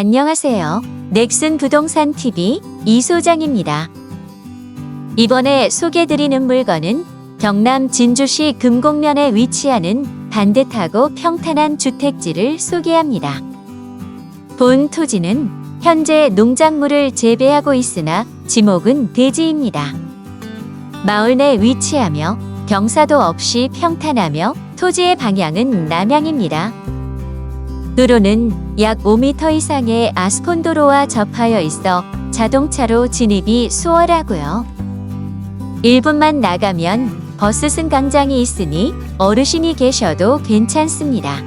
안녕하세요. 넥슨 부동산 TV 이 소장입니다. 이번에 소개드리는 물건은 경남 진주시 금곡면에 위치하는 반듯하고 평탄한 주택지를 소개합니다. 본 토지는 현재 농작물을 재배하고 있으나 지목은 대지입니다. 마을 내 위치하며 경사도 없이 평탄하며 토지의 방향은 남향입니다. 도로는 약 5m 이상의 아스콘도로와 접하여 있어 자동차로 진입이 수월하고요. 1분만 나가면 버스 승강장이 있으니 어르신이 계셔도 괜찮습니다.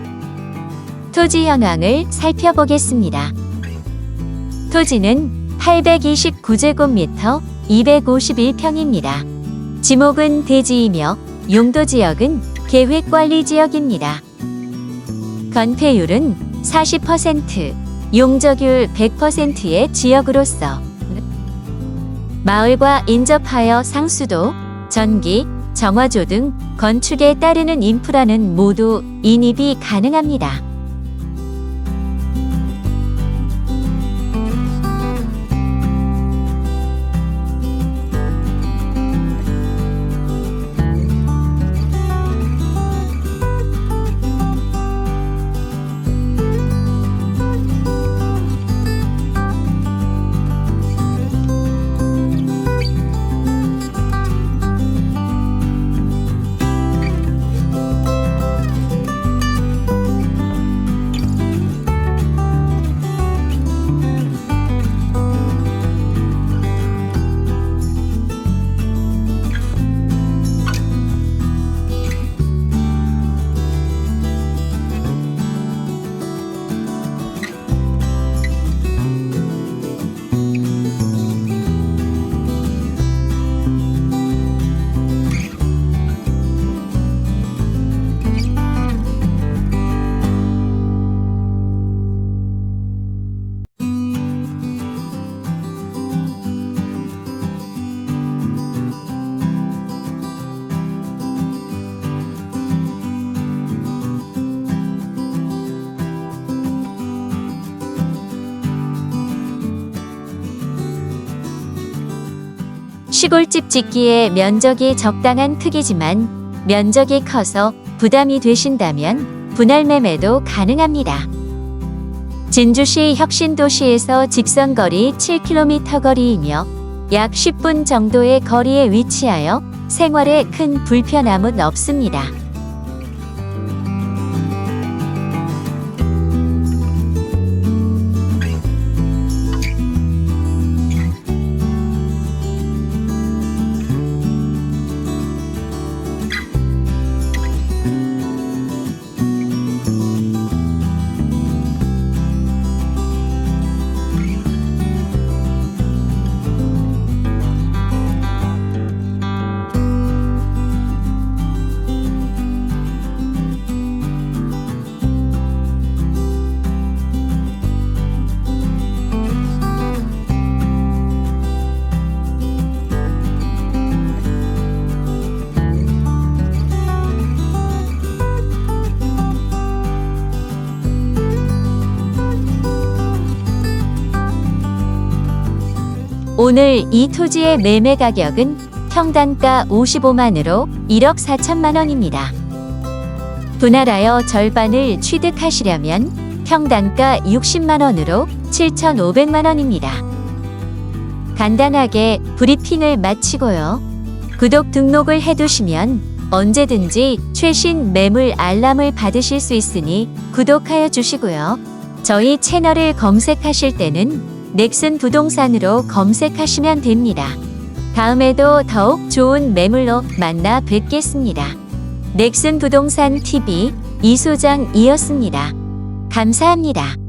토지 현황을 살펴보겠습니다. 토지는 829제곱미터 251평입니다. 지목은 대지이며 용도 지역은 계획관리 지역입니다. 건폐율은 40%, 용적률 100%의 지역으로서 마을과 인접하여 상수도, 전기, 정화조 등 건축에 따르는 인프라는 모두 인입이 가능합니다. 시골집 짓기에 면적이 적당한 크기지만 면적이 커서 부담이 되신다면 분할 매매도 가능합니다. 진주시 혁신도시에서 직선거리 7km 거리이며 약 10분 정도의 거리에 위치하여 생활에 큰 불편함은 없습니다. 오늘 이 토지의 매매 가격은 평단가 55만으로 1억 4천만 원입니다. 분할하여 절반을 취득하시려면 평단가 60만 원으로 7,500만 원입니다. 간단하게 브리핑을 마치고요. 구독 등록을 해두시면 언제든지 최신 매물 알람을 받으실 수 있으니 구독하여 주시고요. 저희 채널을 검색하실 때는 넥슨 부동산으로 검색하시면 됩니다. 다음에도 더욱 좋은 매물로 만나 뵙겠습니다. 넥슨 부동산 TV 이소장이었습니다. 감사합니다.